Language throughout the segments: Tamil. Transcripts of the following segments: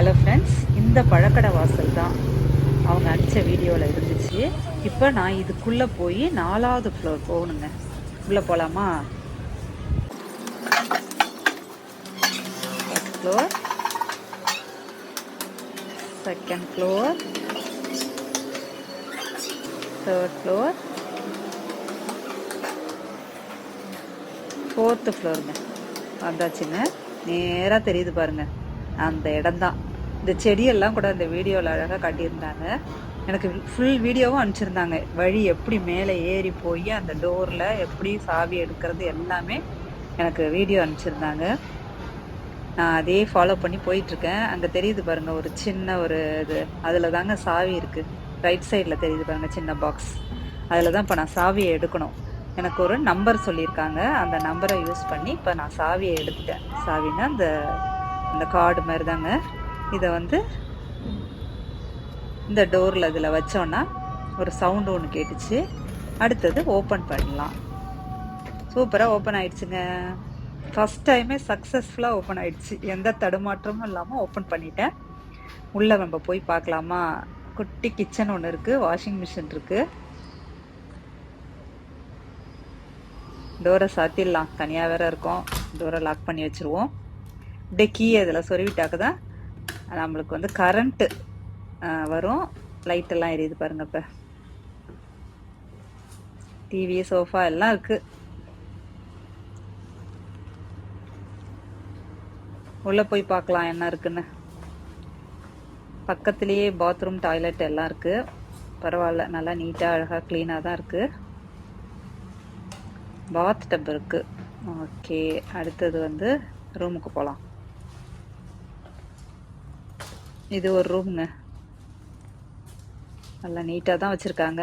ஹலோ ஃப்ரெண்ட்ஸ் இந்த பழக்கடை வாசல் தான் அவங்க அடித்த வீடியோவில் இருந்துச்சு. இப்போ நான் இதுக்குள்ளே போய் நாலாவது ஃப்ளோர் போகணுங்க. உள்ளே போகலாமா first floor second floor third floor fourth ஃப்ளோருங்க வந்தாச்சுங்க. நேராக தெரியுது பாருங்கள் அந்த இடம்தான் இந்த செடியெல்லாம் கூட அந்த வீடியோவில் அழகாக காட்டியிருந்தாங்க. எனக்கு ஃபுல் வீடியோவும் அனுப்பிச்சிருந்தாங்க. வழி எப்படி மேலே ஏறி போய் அந்த டோரில் எப்படி சாவி எடுக்கிறது எல்லாமே எனக்கு வீடியோ அனுப்பிச்சிருந்தாங்க. நான் அதே ஃபாலோ பண்ணி போயிட்டுருக்கேன். அங்கே தெரியுது பாருங்கள் ஒரு சின்ன ஒரு இது. அதில் தாங்க சாவி இருக்குது ரைட் சைடில் தெரியுது பாருங்கள் சின்ன பாக்ஸ் அதில் தான் இப்போ நான் சாவியை எடுக்கணும். எனக்கு ஒரு நம்பர் சொல்லியிருக்காங்க. அந்த நம்பரை யூஸ் பண்ணி இப்போ நான் சாவியை எடுத்துட்டேன். சாவின்னா அந்த அந்த கார்டு மாதிரி தாங்க இதை வந்து இந்த டோரில் இதில் வச்சோன்னா ஒரு சவுண்டு ஒன்று கேட்டுச்சு. அடுத்தது ஓப்பன் பண்ணலாம் சூப்பராக ஓப்பன் ஆயிடுச்சுங்க. ஃபஸ்ட் டைமே சக்ஸஸ்ஃபுல்லாக ஓப்பன் ஆயிடுச்சு. எந்த தடுமாற்றமும் இல்லாமல் ஓப்பன் பண்ணிட்டேன். உள்ளே நம்ம போய் பார்க்கலாமா? குட்டி கிச்சன் ஒன்று இருக்குது வாஷிங் மிஷின் இருக்குது டோரை சாத்திடலாம். தனியாக வேற இருக்கோம். டோரை லாக் பண்ணி வச்சுருவோம். அப்படியே கீயை அதில் சொருவிட்டாக்க தான் நம்மளுக்கு வந்து கரண்ட்டு வரும். லைட்டெல்லாம் எரியுது பாருங்க இப்போ. டிவி சோஃபா எல்லாம் இருக்கு. உள்ள போய் பார்க்கலாம் என்ன இருக்குன்னு. பக்கத்துலேயே பாத்ரூம் டாய்லெட் எல்லாம் இருக்கு. பரவாயில்ல நல்லா நீட்டாக அழகாக க்ளீனாக தான் இருக்கு. பாத் டப் இருக்கு. ஓகே அடுத்தது வந்து ரூமுக்கு போகலாம் இது ஒரு ரூம்ங்க. நல்லா நீட்டாக தான் வச்சுருக்காங்க.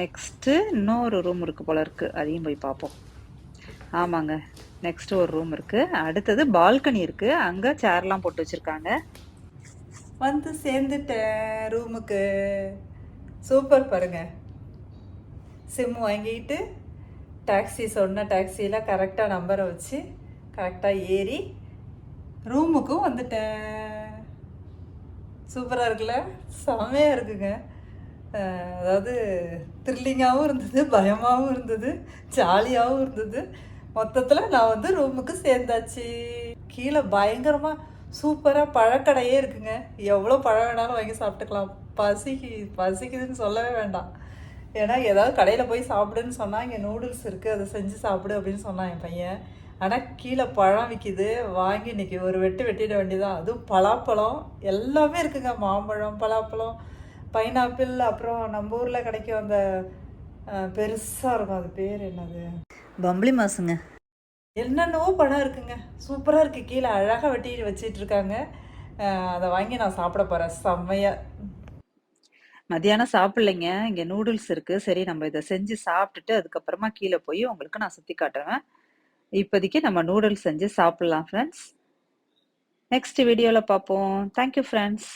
நெக்ஸ்ட்டு இன்னொரு ரூம் இருக்குது போல இருக்குது அதையும் போய் பார்ப்போம். ஆமாங்க. நெக்ஸ்ட்டு ஒரு ரூம் இருக்குது அடுத்தது பால்கனி இருக்குது அங்கே சேர்லாம் போட்டு வச்சுருக்காங்க. வந்து சேர்ந்துட்டேன் ரூமுக்கு சூப்பர் பாருங்க. சிம் வாங்கிட்டு டாக்ஸி சொன்ன டாக்ஸியில் கரெக்டாக நம்பரை வச்சு கரெக்டாக ஏறி ரூமுக்கும் வந்துட்டேன். சூப்பராக இருக்குல்ல? செமையாக இருக்குங்க. அதாவது த்ரில்லிங்காகவும் இருந்தது பயமாகவும் இருந்தது ஜாலியாகவும் இருந்தது. மொத்தத்தில் நான் வந்து ரூமுக்கு சேர்ந்தாச்சு. கீழே பயங்கரமாக சூப்பராக பழக்கடையே இருக்குங்க. எவ்வளோ பழம் வேணாலும் வாங்கி சாப்பிட்டுக்கலாம். பசிக்கு பசிக்குதுன்னு சொல்லவே வேண்டாம். ஏன்னா ஏதாவது கடையில் போய் சாப்பிடுன்னு சொன்னால் இங்கே நூடுல்ஸ் இருக்குது அதை செஞ்சு சாப்பிடு அப்படின்னு சொன்னான் என் பையன். ஆனால் கீழே பழம் விற்கிது வாங்கி இன்னைக்கு ஒரு வெட்டு வெட்டிட வேண்டியதான் அதுவும் பலாப்பழம். எல்லாமே இருக்குங்க. மாம்பழம் பலாப்பழம் பைனாப்பிள் அப்புறம் நம்ம ஊரில் கிடைக்கும் அந்த பெருசாக இருக்கும். அது பேர் என்னது? பம்பளி மாசுங்க. என்னென்னவோ பழம் இருக்குங்க. சூப்பராக இருக்குது கீழே அழகாக வெட்டி வச்சிட்டு இருக்காங்க அதை வாங்கி நான் சாப்பிட போகிறேன் செம்மையாக மதியானம் சாப்பிடலைங்க. இங்கே நூடுல்ஸ் இருக்குது சரி நம்ம இதை செஞ்சு சாப்பிட்டுட்டு அதுக்கப்புறமா கீழே போய் உங்களுக்கு நான் சுற்றி காட்டுவேன் இப்போதைக்கு நம்ம நூடுல்ஸ் செஞ்சு சாப்பிட்லாம் ஃப்ரெண்ட்ஸ் நெக்ஸ்ட் வீடியோவில் பார்ப்போம். Thank you friends